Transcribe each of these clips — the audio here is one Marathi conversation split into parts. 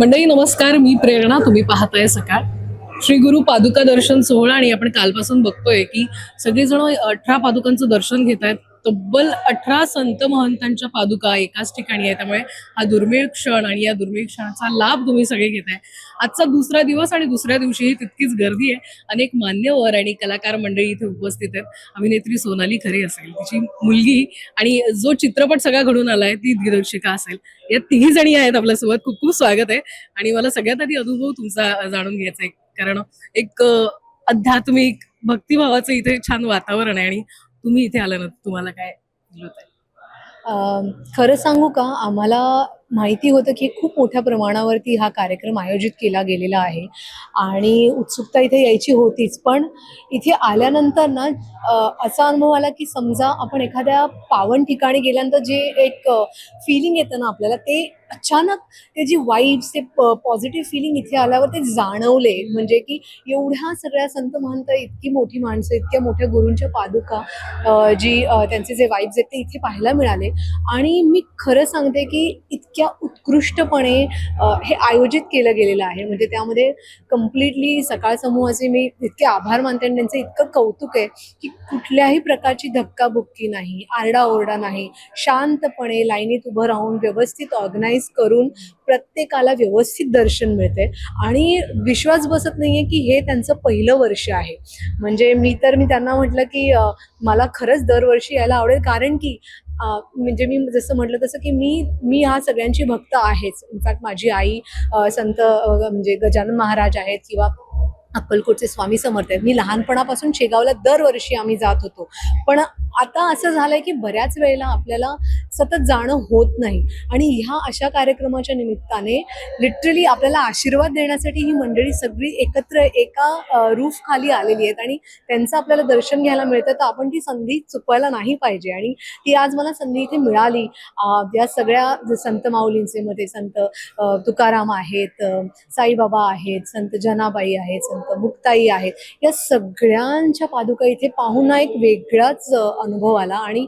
मंडळी नमस्कार. मी प्रेरणा. तुम्ही पाहताय सकाळ. श्री गुरु पादुका दर्शन सोहळा आणि आपण कालपासून बघतोय की सगळेजण अठरा पादुकांचं दर्शन घेत आहेत तब्बल अठरा संत महंतांच्या पादुका एकाच ठिकाणी आहे त्यामुळे हा दुर्मिळ क्षण आणि या दुर्मिळ क्षणाचा लाभ तुम्ही सगळे घेताय. आजचा दुसरा दिवस आणि दुसऱ्या दिवशीही तितकीच गर्दी आहे. अनेक मान्यवर आणि कलाकार मंडळी इथे उपस्थित आहेत. अभिनेत्री सोनाली खरे असेल तिची मुलगी आणि जो चित्रपट सगळा घडून आलाय ती दिग्दर्शिका असेल. या तिघी जणी आहेत आपल्यासोबत. खूप खूप स्वागत आहे. आणि मला सगळ्यात आधी अनुभव तुमचा जाणून घ्यायचा आहे. कारण एक अध्यात्मिक आध्यात्मिक भक्तिभावाचं इथे छान वातावरण आहे आणि तुम्ही इथे आल्यानंतर तुम्हाला काय खरं सांगू का? आम्हाला माहिती होतं की खूप मोठ्या प्रमाणावरती हा कार्यक्रम आयोजित केला गेलेला आहे. आणि उत्सुकता इथे यायची होतीच पण इथे आल्यानंतर ना असा अनुभव आला की समजा आपण एखाद्या पावन ठिकाणी गेल्यानंतर जे एक फिलिंग येतं ना आपल्याला ते अचानक ते जी वाईब्स ते पॉझिटिव्ह फिलिंग इथे आल्यावर ते जाणवले. म्हणजे की एवढ्या सगळ्या संत महंत इतकी मोठी माणसं इतक्या मोठ्या गुरूंच्या पादुका जी त्यांचे जे वाईब्स आहेत ते इथे पाहायला मिळाले. आणि मी खरं सांगते की इतक्या उत्कृष्टपणे हे आयोजित केलं गेलेलं आहे. म्हणजे त्यामध्ये कम्प्लिटली सकाळ समूहाचे मी इतके आभार मानते आणि त्यांचं इतकं कौतुक आहे की कुठल्याही प्रकारची धक्काबुक्की नाही आरडाओरडा नाही. शांतपणे लाईनीत उभं राहून व्यवस्थित ऑर्गनाईज करून प्रत्येकाला व्यवस्थित दर्शन मिळते आणि विश्वास बसत नाहीये की हे त्यांचं पहिलं वर्ष आहे. म्हणजे मी तर मी त्यांना म्हटलं की मला खरंच दरवर्षी यायला आवडेल. कारण की म्हणजे मी जसं म्हटलं तसं की मी मी हा सगळ्यांची भक्त आहेच. इनफॅक्ट माझी आई संत म्हणजे गजानन महाराज आहेत किंवा अक्कलकोटचे स्वामी समर्थ आहेत. मी लहानपणापासून शेगावला दरवर्षी आम्ही जात होतो. पण आता असं झालंय की बऱ्याच वेळेला आपल्याला सतत जाणं होत नाही. आणि ह्या अशा कार्यक्रमाच्या निमित्ताने लिटरली आपल्याला आशीर्वाद देण्यासाठी ही मंडळी सगळी एकत्र एका रूफ खाली आलेली आहेत. आणि त्यांचं आपल्याला दर्शन घ्यायला मिळतं. तर आपण ती संधी चुकवायला नाही पाहिजे. आणि ती आज मला संधी इथे मिळाली. या सगळ्या संत माऊलींचे मध्ये संत तुकाराम आहेत साईबाबा आहेत संत जनाबाई आहेत संत मुक्ताई आहेत. या सगळ्यांच्या पादुका इथे पाहून एक वेगळाच अनुभव आला. आणि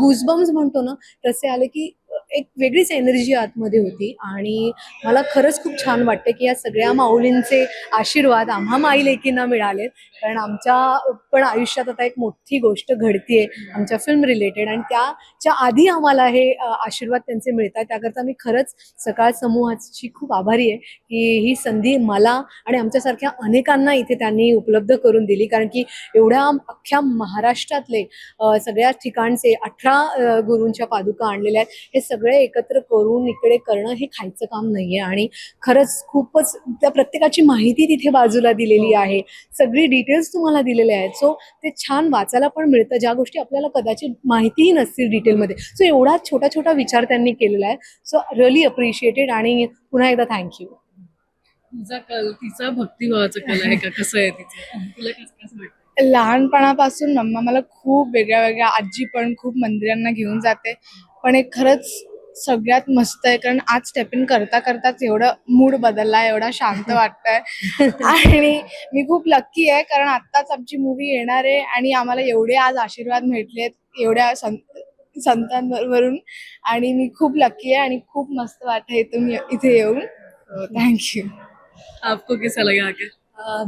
गुजबम्स म्हणतो ना तसे आले की एक वेगळीच एनर्जी आतमध्ये होती. आणि मला खरंच खूप छान वाटतं की या सगळ्या माऊलींचे आशीर्वाद आम्हा माई लेकींना मिळालेत. कारण आमच्या पण आयुष्यात आता एक मोठी गोष्ट घडतीये आमच्या फिल्म रिलेटेड आणि त्याच्या आधी आम्हाला हे आशीर्वाद त्यांचे मिळतात त्याकरता मी खरंच सकाळ समूहाची खूप आभारी आहे की ही संधी मला आणि आमच्यासारख्या अनेकांना इथे त्यांनी उपलब्ध करून दिली. कारण की एवढ्या अख्ख्या महाराष्ट्रातले सगळ्या ठिकाणचे अठरा गुरूंच्या पादुका आणलेल्या आहेत. हे सगळं एकत्र करून इकडे करणं हे खायचं काम नाहीये. आणि खरंच खूपच त्या प्रत्येकाची माहिती तिथे बाजूला दिलेली आहे. सगळी डिटेल्स तुम्हाला दिलेले आहेत. सो ते छान वाचायला पण मिळतं. ज्या गोष्टी आपल्याला कदाचित माहितीही नसतील डिटेलमध्ये सो एवढा छोटा छोटा विचार त्यांनी केलेला आहे. सो रिअली अप्रिशिएटेड आणि पुन्हा एकदा थँक्यू तुझा कल तिचा भक्तिभावाचा कल आहे का? कसं आहे तिचं? तुला कसं कसं वाटतं लहानपणापासून मम्मा मला खूप वेगळ्या वेगळ्या आजी पण खूप मंदिरांना घेऊन जाते. पण एक खरंच सगळ्यात मस्त आहे कारण आज स्टेपिंग करता करताच एवढं मूड बदलला एवढा शांत वाटतंय. आणि मी खूप लक्की आहे कारण आत्ताच आमची मूवी येणार आहे आणि आम्हाला एवढे आज आशीर्वाद भेटलेत एवढ्या संत संतांवरून. आणि मी खूप लक्की आहे आणि खूप मस्त वाटतं इथून इथे येऊन. थँक्यू आपको कैसा लगा आके अ,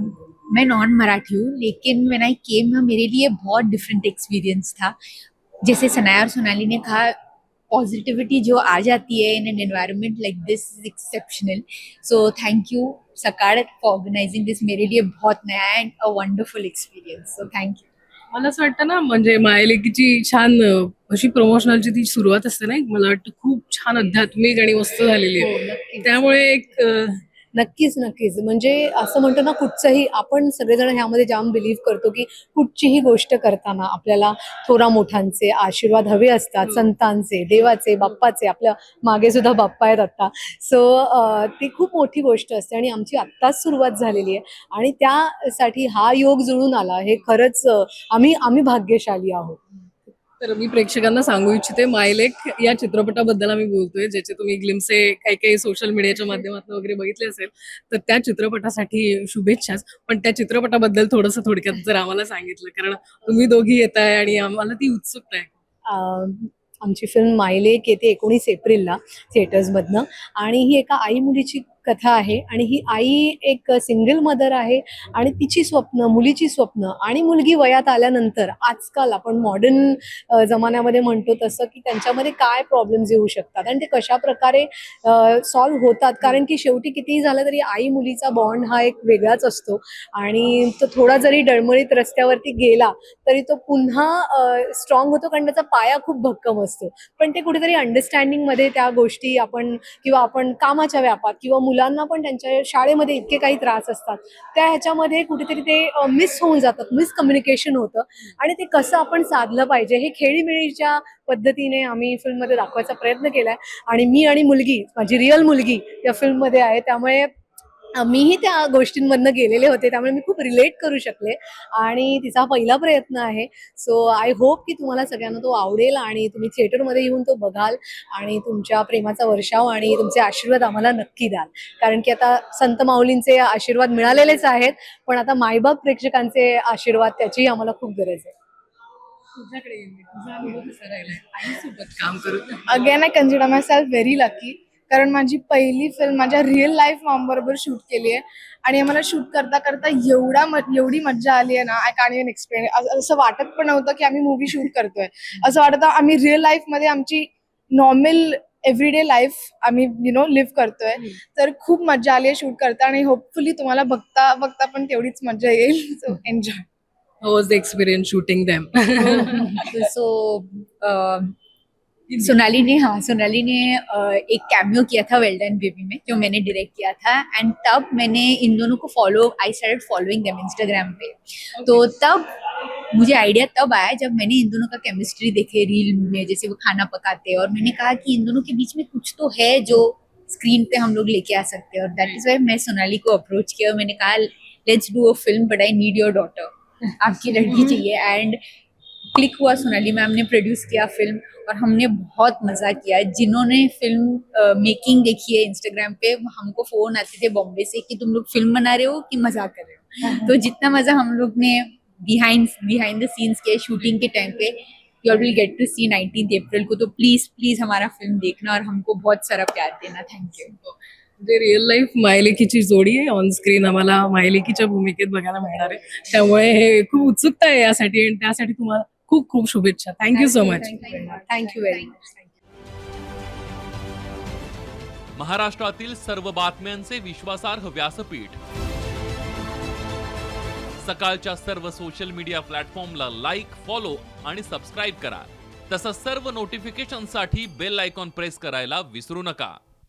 मैं नॉन मराठी हूँ लेकिन व्हेन आई केम मेरे लिए बहुत डिफरेंट एक्सपीरियंस था। जैसे सनाया और सोनाली ने कहा पॉजिटिविटी जो आ जाती है in an environment like this is exceptional so thank you Sakal for organising this मेरे लिए बहुत नया and a wonderful experience so thank you मला असं वाटतं ना म्हणजे मायलेकीची छान अशी प्रमोशनलची ती सुरुवात असते ना मला वाटतं खूप छान आध्यात्मिक आणि मस्त झालेली आहे. हो. त्यामुळे एक नक्कीच नक्कीच. म्हणजे असं म्हणतो ना कुठचंही आपण सगळेजण ह्यामध्ये जाम बिलीव्ह करतो की कुठचीही गोष्ट करताना आपल्याला थोरा मोठ्यांचे आशीर्वाद हवे असतात संतांचे देवाचे बाप्पाचे. आपल्या मागे सुद्धा बाप्पा आहेत आता. सो ती खूप मोठी गोष्ट असते आणि आमची आत्ताच सुरुवात झालेली आहे. आणि त्यासाठी हा योग जुळून आला. हे खरंच आम्ही आम्ही भाग्यशाली आहोत. तर मी प्रेक्षकांना सांगू इच्छिते मायलेक या चित्रपटाबद्दल आम्ही बोलतोय ज्याचे तुम्ही ग्लिम्से काही काही सोशल मीडियाच्या माध्यमातून वगैरे बघितले असेल तर त्या चित्रपटासाठी शुभेच्छाच. पण त्या चित्रपटाबद्दल थोडंसं थोडक्यात जर आम्हाला सांगितलं कारण तुम्ही दोघी येत आहे आणि आम्हाला ती उत्सुकता आहे. आमची फिल्म मायलेक येते एकोणीस एप्रिलला थिएटर्समधनं आणि ही एका आई मुलीची कथा आहे आणि ही आई एक सिंगल मदर आहे आणि तिची स्वप्न मुलीची स्वप्न आणि मुलगी वयात आल्यानंतर आजकाल आपण मॉडर्न जमान्यामध्ये म्हणतो तसं की त्यांच्यामध्ये काय प्रॉब्लेम्स येऊ शकतात आणि ते कशा प्रकारे सॉल्व्ह होतात? कारण की शेवटी कितीही झालं तरी आई मुलीचा बॉन्ड हा एक वेगळाच असतो आणि तो थोडा जरी डळमळीत रस्त्यावरती गेला तरी तो पुन्हा स्ट्रॉंग होतो कारण त्याचा पाया खूप भक्कम असतो. पण ते कुठेतरी अंडरस्टँडिंगमध्ये त्या गोष्टी आपण किंवा आपण कामाच्या व्यापात किंवा मुलांना पण त्यांच्या शाळेमध्ये इतके काही त्रास असतात. त्या ह्याच्यामध्ये कुठेतरी ते मिस होऊन जातात. मिसकम्युनिकेशन होतं. आणि ते कसं आपण साधलं पाहिजे हे खेळीमेळीच्या पद्धतीने आम्ही फिल्ममध्ये दाखवायचा प्रयत्न केलाय. आणि मी आणि मुलगी माझी रिअल मुलगी या फिल्ममध्ये आहे. त्यामुळे मीही त्या गोष्टींमधनं गेलेले होते त्यामुळे मी खूप रिलेट करू शकले. आणि तिचा हा पहिला प्रयत्न आहे. सो आय होप की तुम्हाला सगळ्यांना तो आवडेल आणि तुम्ही थिएटरमध्ये येऊन तो बघाल आणि तुमच्या प्रेमाचा वर्षाव आणि तुमचे आशीर्वाद आम्हाला नक्की द्याल. कारण की आता संत माऊलींचे आशीर्वाद मिळालेलेच आहेत पण आता मायबाप प्रेक्षकांचे आशीर्वाद त्याचीही आम्हाला खूप गरज आहे. तुझ्याकडे again I consider myself very lucky कारण माझी पहिली फिल्म माझ्या रिअल लाईफ मॉम बरोबर शूट केली आहे. आणि आम्हाला शूट करता करता एवढा एवढी मज्जा आली आहे ना आय कान इवन एक्सप्लेन असं वाटत पण नव्हतं की आम्ही मूवी शूट करतोय. असं वाटत आम्ही रिअल लाईफमध्ये आमची नॉर्मल एव्हरीडे लाईफ आम्ही यु नो लिव्ह करतोय. तर खूप मज्जा आली आहे शूट करता आणि होपफुली तुम्हाला बघता बघता पण तेवढीच मज्जा येईल. So enjoy was the experience shooting damn so Sonali ने हाँ सोनाली ने एक कैमियो किया था वेल डन बेबी में जो मैंने डायरेक्ट किया था। एंड तब मैंने इन दोनों को follow I started following them Instagram पे। तो तब मुझे आइडिया तब आया जब मैंने इन दोनों का केमिस्ट्री देखे रील में जैसे वो खाना पकाते हैं। और मैंने कहा कि इन दोनों के बीच में कुछ तो है जो स्क्रीन पे हम लोग लेके आ सकते हैं। और दैट इज़ वाई मैं सोनाली को अप्रोच किया और मैंने कहा let's do a film but I need your daughter आपकी लड़की चाहिए। एंड क्लिक हुआ सोनाली मैम ने प्रोड्यूस किया फ़िल्म और हमने बहुत मज़ा किया। जिन्होंने फ़िल्म मेकिंग देखी है इंस्टाग्राम पे हमको फ़ोन आते थे बॉम्बे से कि तुम लोग फ़िल्म बना रहे हो कि मज़ाक कर रहे हो? तो जितना मज़ा हम लोग ने बिहाइंड बिहाइंड द सीन्स के शूटिंग के time pay you will get to see nineteen April को। तो प्लीज़ प्लीज़ हमारा फ़िल्म देखना और हमको बहुत सारा प्यार देना। थैंक यू म्हणजे रिअल लाईफ मायलेकीची जोडी आहे ऑन स्क्रीन आम्हाला मायलेकीच्या भूमिकेत बघायला मिळणार आहे त्यामुळे हे खूप उत्सुकता आहे यासाठी आणि त्यासाठी तुम्हाला खूप खूप शुभेच्छा. Thank you so much thank you very much महाराष्ट्रातील सर्व बातम्यांचे विश्वासार्ह व्यासपीठ. सकाळच्या सर्व सोशल मीडिया प्लॅटफॉर्मला लाईक फॉलो आणि सबस्क्राईब करा. तसंच सर्व नोटिफिकेशनसाठी बेल आयकॉन प्रेस करायला विसरू नका.